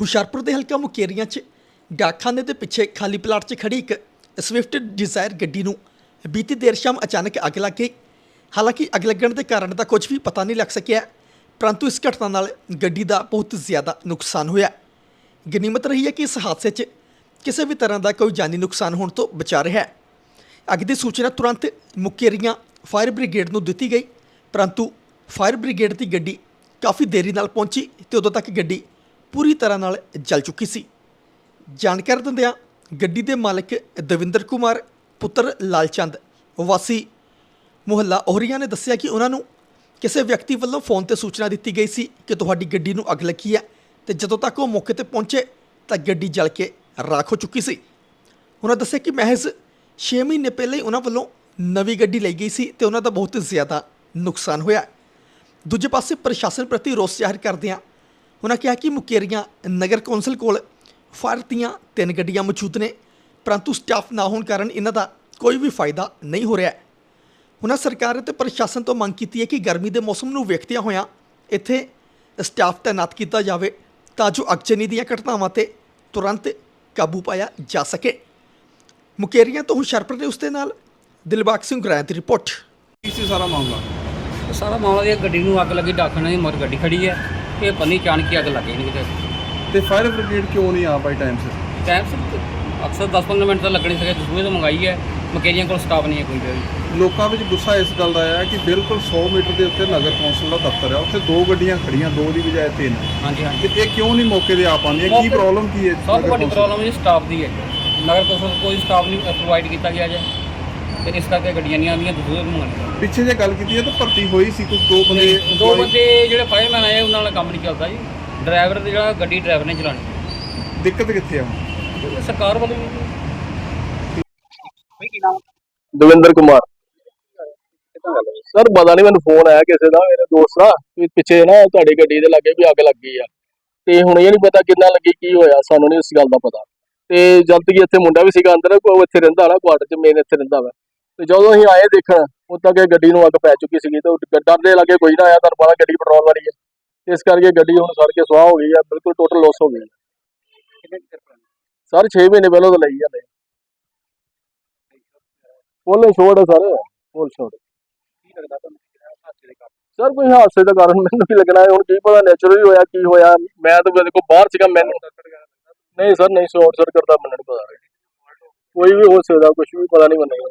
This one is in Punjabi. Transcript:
ਹੁਸ਼ਿਆਰਪੁਰ ਦੇ ਹਲਕਾ ਮੁਕੇਰੀਆਂ 'ਚ ਡਾਕਖਾਨੇ ਦੇ ਪਿੱਛੇ ਖਾਲੀ ਪਲਾਟ 'ਚ ਖੜੀ ਇੱਕ ਸਵਿਫਟ ਡਿਜ਼ਾਇਰ ਗੱਡੀ ਨੂੰ ਬੀਤੀ ਦੇਰ ਸ਼ਾਮ ਅਚਾਨਕ ਅੱਗ ਲੱਗ ਗਈ। ਹਾਲਾਂਕਿ ਅੱਗ ਲੱਗਣ ਦੇ ਕਾਰਨ ਦਾ ਕੁਝ ਵੀ ਪਤਾ ਨਹੀਂ ਲੱਗ ਸਕਿਆ, ਪਰੰਤੂ ਇਸ ਘਟਨਾ ਨਾਲ ਗੱਡੀ ਦਾ ਬਹੁਤ ਜ਼ਿਆਦਾ ਨੁਕਸਾਨ ਹੋਇਆ। ਗਨੀਮਤ ਰਹੀ ਹੈ ਕਿ ਇਸ ਹਾਦਸੇ 'ਚ ਕਿਸੇ ਵੀ ਤਰ੍ਹਾਂ ਦਾ ਕੋਈ ਜਾਨੀ ਨੁਕਸਾਨ ਹੋਣ ਤੋਂ ਬਚਾ ਰਿਹਾ ਹੈ। ਅੱਗ ਦੀ ਸੂਚਨਾ ਤੁਰੰਤ ਮੁਕੇਰੀਆਂ ਫਾਇਰ ਬ੍ਰਿਗੇਡ ਨੂੰ ਦਿੱਤੀ ਗਈ, ਪਰੰਤੂ ਫਾਇਰ ਬ੍ਰਿਗੇਡ ਦੀ ਗੱਡੀ ਕਾਫੀ ਦੇਰੀ ਨਾਲ ਪਹੁੰਚੀ ਤੇ ਉਦੋਂ ਤੱਕ ਗੱਡੀ ਪੂਰੀ ਤਰ੍ਹਾਂ ਨਾਲ ਜਲ ਚੁੱਕੀ ਸੀ। ਜਾਣਕਾਰੀ ਦਿੰਦਿਆਂ ਗੱਡੀ ਦੇ ਮਾਲਕ ਦਵਿੰਦਰ ਕੁਮਾਰ, ਪੁੱਤਰ ਲਾਲਚੰਦ, ਵਾਸੀ ਮੁਹੱਲਾ ohਰੀਆਂ ਨੇ ਦੱਸਿਆ ਕਿ ਉਹਨਾਂ ਨੂੰ ਕਿਸੇ ਵਿਅਕਤੀ ਵੱਲੋਂ ਫੋਨ ਤੇ ਸੂਚਨਾ ਦਿੱਤੀ ਗਈ ਸੀ ਕਿ ਤੁਹਾਡੀ ਗੱਡੀ ਨੂੰ ਅੱਗ ਲੱਗੀ ਹੈ ਤੇ ਜਦੋਂ ਤੱਕ ਉਹ ਮੌਕੇ ਤੇ ਪਹੁੰਚੇ ਤਾਂ ਗੱਡੀ ਜਲ ਕੇ ਰਾਖ ਹੋ ਚੁੱਕੀ ਸੀ। ਉਹਨਾਂ ਦੱਸਿਆ ਕਿ ਮਹਿਜ਼ 6 ਮਹੀਨੇ ਪਹਿਲਾਂ ਹੀ ਉਹਨਾਂ ਵੱਲੋਂ ਨਵੀਂ ਗੱਡੀ ਲਈ ਗਈ ਸੀ ਤੇ ਉਹਨਾਂ ਦਾ ਬਹੁਤ ਜ਼ਿਆਦਾ ਨੁਕਸਾਨ ਹੋਇਆ। ਦੂਜੇ ਪਾਸੇ ਪ੍ਰਸ਼ਾਸਨ ਪ੍ਰਤੀ ਰੋਸ ਜ਼ਾਹਿਰ ਕਰਦਿਆਂ ਉਹਨਾਂ ਕਿਹਾ ਕਿ ਮੁਕੇਰੀਆਂ ਨਗਰ ਕੌਂਸਲ ਕੋਲ ਫਾਇਰ ਦੀਆਂ ਤਿੰਨ ਗੱਡੀਆਂ ਮੌਜੂਦ ਨੇ ਪਰੰਤੂ ਸਟਾਫ ਨਾ ਹੋਣ ਕਾਰਨ ਇਹਨਾਂ ਦਾ ਕੋਈ ਵੀ ਫਾਇਦਾ ਨਹੀਂ ਹੋ ਰਿਹਾ ਉਹਨਾਂ ਸਰਕਾਰ ਅਤੇ ਪ੍ਰਸ਼ਾਸਨ ਤੋਂ ਮੰਗ ਕੀਤੀ ਹੈ ਕਿ ਗਰਮੀ ਦੇ ਮੌਸਮ ਨੂੰ ਵੇਖਦਿਆਂ ਹੋਇਆਂ ਇੱਥੇ ਸਟਾਫ ਤਾਇਨਾਤ ਕੀਤਾ ਜਾਵੇ ਤਾਂ ਜੋ ਅਗਜਨੀ ਦੀਆਂ ਘਟਨਾਵਾਂ ਤੇ ਤੁਰੰਤ ਕਾਬੂ ਪਾਇਆ ਜਾ ਸਕੇ। ਮੁਕੇਰੀਆਂ ਤੋਂ ਹੁਸ਼ਿਆਰਪੁਰ ਦੇ ਉਸ ਦੇ ਨਾਲ ਦਿਲਬਾਗ ਸਿੰਘ ਗ੍ਰੈਂਤ ਦੀ ਰਿਪੋਰਟ। ਕੀ ਸੀ ਸਾਰਾ ਮਾਮਲਾ? ਇਹ ਸਾਰਾ ਮਾਮਲਾ ਇਹ ਗੱਡੀ ਨੂੰ ਅੱਗ ਲੱਗੀ ਡਾਕਣਾ ਦੀ ਮਰ ਗੱਡੀ ਖੜੀ ਹੈ। ਇਹ ਪੰਨੀ ਚਾਣ ਕੇ ਅੱਗ ਲੱਗੀ ਨਹੀਂ ਕਿਤੇ। ਤੇ ਫਾਇਰ ਬ੍ਰਿਗੇਡ ਕਿਉਂ ਨਹੀਂ ਆ ਪਾਈ ਟਾਈਮ ਸਿਰ? ਟਾਈਮ ਸਿਰ ਅਕਸਰ 10-15 ਮਿੰਟ ਤਾਂ ਲੱਗਣੇ ਸੀਗੇ ਦਸੂਏ ਤੋਂ ਮੰਗਾਈ ਹੈ। ਮਕੇਰੀਆਂ ਕੋਲ ਸਟਾਫ ਨਹੀਂ ਹੈ ਕੋਈ ਵੀ। ਲੋਕਾਂ ਵਿੱਚ ਗੁੱਸਾ ਇਸ ਗੱਲ ਦਾ ਆਇਆ ਕਿ ਬਿਲਕੁਲ 100 ਮੀਟਰ ਦੇ ਉੱਤੇ ਨਗਰ ਕੌਂਸਲ ਦਾ ਦਫ਼ਤਰ ਹੈ। ਉੱਥੇ ਦੋ ਗੱਡੀਆਂ ਖੜੀਆਂ ਦੋ ਦੀ ਬਜਾਏ ਤਿੰਨ। ਹਾਂਜੀ ਹਾਂਜੀ। ਤੇ ਇਹ ਕਿਉਂ ਨਹੀਂ ਮੌਕੇ ਤੇ ਆ ਪਾਉਂਦੀਆਂ? ਕੀ ਮੌਕੇ- ਪ੍ਰੋਬਲਮ ਕੀ ਹੈ ਸਭ ਨਗਰ ਤੋਂ ਵੱਡੀ ਕੌਂਸਲ? ਪ੍ਰੋਬਲਮ ਜੀ ਸਟਾਫ ਦੀ ਹੈ। ਨਗਰ ਕੌਂਸਲ ਕੋਈ ਸਟਾਫ ਨਹੀਂ ਪ੍ਰੋਵਾਈਡ ਕੀਤਾ ਗਿਆ ਜੇ। ਤੇ ਇਸ ਕਰਕੇ ਗੱਡੀਆਂ ਨਹੀਂ ਆਉਂਦੀਆਂ ਦਸੂਏ ਤੋਂ ਮੰਗਾਉਣੀਆਂ ਪਿੱਛੇ ਜੇ ਗੱਲ ਕੀਤੀ ਹੈ ਤਾਂ ਭਰਤੀ ਹੋਈ ਸੀ ਕੁਝ ਦੋ ਬੰਦੇ ਦੋ employee- ਬੰਦੇ ਜਿਹੜੇ ਫਾਇਰਮੈਨ ਆਏ ਉਹਨਾਂ ਨਾਲ ਕੰਮ ਨਹੀਂ ਚੱਲਦਾ ਜੀ। ਡਰਾਈਵਰ ਤੇ ਜਿਹੜਾ ਗੱਡੀ ਡਰਾਈਵਰ ਨੇ ਚਲਾਉਣੀ। ਦਿੱਕਤ ਕਿੱਥੇ ਆ? ਇਹ ਸਰਕਾਰ ਵੱਲੋਂ ਦਵਿੰਦਰ ਕੁਮਾਰ। ਸਰ ਪਤਾ ਨਹੀਂ ਮੈਨੂੰ ਫੋਨ ਆਇਆ ਕਿਸੇ ਦਾ ਮੇਰੇ ਦੋਸਤ ਦਾ। ਵੀ ਪਿੱਛੇ ਨਾ ਤੁਹਾਡੀ ਗੱਡੀ ਦੇ ਲਾਗੇ ਵੀ ਅੱਗ ਲੱਗੀ ਆ। ਤੇ ਹੁਣ ਇਹ ਨਹੀਂ ਪਤਾ ਕਿੰਨਾ ਲੱਗੀ ਕੀ ਹੋਇਆ ਸਾਨੂੰ ਨਹੀਂ ਇਸ ਗੱਲ ਦਾ ਪਤਾ। ਤੇ ਜਦ ਤੱਕ ਇੱਥੇ ਮੁੰਡਾ ਵੀ ਸੀਗਾ ਅੰਦਰ ਉਹ ਇੱਥੇ ਰਹਿੰਦਾ ਨਾ ਕੁਆਟਰ 'ਚ ਮੇਨ ਇੱਥੇ ਰਹਿੰਦਾ ਵਾ। ਤੇ ਜਦੋਂ ਅਸੀਂ ਆਏ ਦੇਖਣ ਉਦੋਂ ਤੱਕ ਗੱਡੀ ਨੂੰ ਅੱਗ ਪੈ ਚੁੱਕੀ ਸੀਗੀ ਤੇ ਡਰ ਦੇ ਲਾਗੇ ਕੋਈ ਨਾ ਆਇਆ ਤੁਹਾਨੂੰ ਪਤਾ ਗੱਡੀ ਪੈਟਰੋਲ ਵਾਲੀ ਹੈ। ਇਸ ਕਰਕੇ ਗੱਡੀ ਹੁਣ ਸੜ ਕੇ ਸੁਆਹ ਹੋ ਗਈ ਆ ਬਿਲਕੁਲ ਟੋਟਲ ਲਾਸ ਹੋ ਗਈ ਸਰ 6 ਮਹੀਨੇ ਪਹਿਲਾਂ ਤਾਂ ਲਈ ਜਾਂਦੇ ਫੁੱਲ ਛੋੜ ਸਰ ਫੁੱਲ ਛੋੜ। ਸਰ ਕੋਈ ਹਾਦਸੇ ਦਾ ਕਾਰਨ ਮੈਨੂੰ ਵੀ ਲੱਗਣਾ ਹੈ ਹੁਣ ਕੀ ਪਤਾ ਨੇਚਰਲੀ ਹੋਇਆ ਕੀ ਹੋਇਆ। ਮੈਂ ਤਾਂ ਦੇਖੋ ਬਾਹਰ ਸੀਗਾ ਮੈਨੂੰ ਨਹੀਂ ਸਰ ਨਹੀਂ ਸ਼ੋਰਟ ਸਰਕਟ ਦਾ ਮੈਨੂੰ ਨਹੀਂ ਪਤਾ। ਕੋਈ ਵੀ ਹੋ ਸਕਦਾ ਕੁਝ ਵੀ ਪਤਾ ਨਹੀਂ ਮੈਨੂੰ।